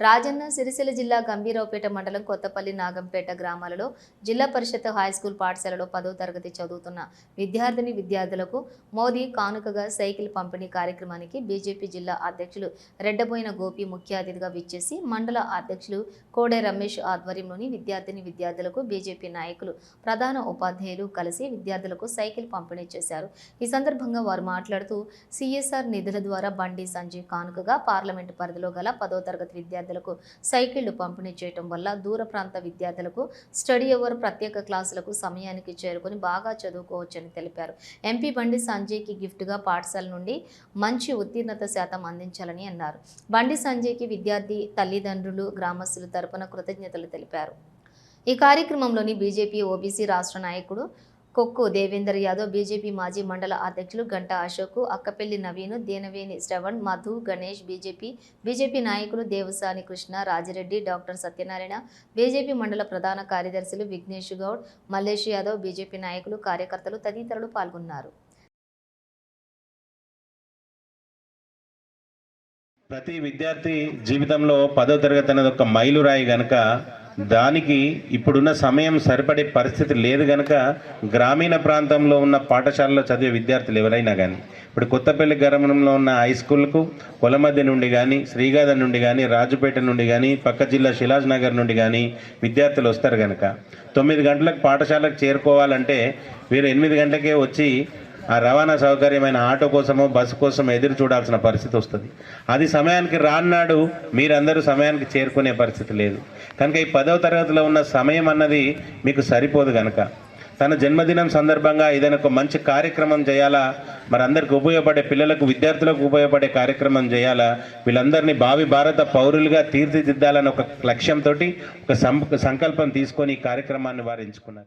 రాజన్న సిరిసిల్ల జిల్లా గంభీరావుపేట మండలం కొత్తపల్లి నాగంపేట గ్రామాలలో జిల్లా పరిషత్ హైస్కూల్ పాఠశాలలో పదో తరగతి చదువుతున్న విద్యార్థిని విద్యార్థులకు మోదీ కానుకగా సైకిల్ పంపిణీ కార్యక్రమానికి బీజేపీ జిల్లా అధ్యక్షులు రెడ్డబోయిన గోపి ముఖ్య అతిథిగా విచ్చేసి మండల అధ్యక్షులు కోడే రమేష్ ఆధ్వర్యంలోని విద్యార్థిని విద్యార్థులకు బీజేపీ నాయకులు ప్రధాన ఉపాధ్యాయులు కలిసి విద్యార్థులకు సైకిల్ పంపిణీ చేశారు. ఈ సందర్భంగా వారు మాట్లాడుతూ సిఎస్ఆర్ నిధుల ద్వారా బండి సంజయ్ కానుకగా పార్లమెంటు పరిధిలో గల పదో తరగతి విద్యార్థులకు సైకిళ్ళు పంపిణీ చేయటం వల్ల దూర ప్రాంత విద్యార్థులకు స్టడీ అవర్ ప్రత్యేక క్లాసులకు సమయానికి చేరుకొని బాగా చదువుకోవచ్చని తెలిపారు. ఎంపీ బండి సంజయ్కి గిఫ్ట్గా పాఠశాల నుండి మంచి ఉత్తీర్ణత శాతం అందించాలని అన్నారు. బండి సంజయ్కి విద్యార్థి తల్లిదండ్రులు గ్రామస్తుల తరపున కృతజ్ఞతలు తెలిపారు. ఈ కార్యక్రమంలోని బీజేపీ ఓబీసీ రాష్ట్ర నాయకుడు కొక్కు దేవేందర్ యాదవ్ బీజేపీ మాజీ మండల అధ్యక్షులు గంటా అశోక్ అక్కపెల్లి నవీన్ దేనవేని శ్రవణ్ మధు గణేష్ బీజేపీ బీజేపీ నాయకులు దేవసాని కృష్ణ రాజిరెడ్డి డాక్టర్ సత్యనారాయణ బీజేపీ మండల ప్రధాన కార్యదర్శులు విఘ్నేష్ గౌడ్ మల్లేష్ యాదవ్ బీజేపీ నాయకులు కార్యకర్తలు తదితరులు పాల్గొన్నారు. ప్రతి విద్యార్థి జీవితంలో పదో తరగతి అనేది ఒక మైలురాయి గనక దానికి ఇప్పుడున్న సమయం సరిపడే పరిస్థితి లేదు గనక గ్రామీణ ప్రాంతంలో ఉన్న పాఠశాలలో చదివే విద్యార్థులు ఎవరైనా కానీ ఇప్పుడు కొత్తపల్లి గ్రామంలో ఉన్న హై స్కూల్కు కొలమధ్య నుండి కానీ శ్రీగాధ నుండి కానీ రాజుపేట నుండి కానీ పక్క జిల్లా శిలాజ్ నగర్ నుండి కానీ విద్యార్థులు వస్తారు కనుక తొమ్మిది గంటలకు పాఠశాలకు చేరుకోవాలంటే వీరు ఎనిమిది గంటలకే వచ్చి ఆ రవాణా సౌకర్యమైన ఆటో కోసమో బస్సు కోసం ఎదురు చూడాల్సిన పరిస్థితి వస్తుంది. అది సమయానికి రాన్నాడు మీరందరూ సమయానికి చేరుకునే పరిస్థితి లేదు. కనుక ఈ పదవ తరగతిలో ఉన్న సమయం అన్నది మీకు సరిపోదు కనుక తన జన్మదినం సందర్భంగా ఏదైనా ఒక మంచి కార్యక్రమం చేయాలా? మరి అందరికి ఉపయోగపడే పిల్లలకు విద్యార్థులకు ఉపయోగపడే కార్యక్రమం చేయాలా? వీళ్ళందరినీ భావి భారత పౌరులుగా తీర్చిదిద్దాలని ఒక లక్ష్యంతో ఒక సం- సంకల్పం తీసుకొని ఈ కార్యక్రమాన్ని వారు ఎంచుకున్నారు.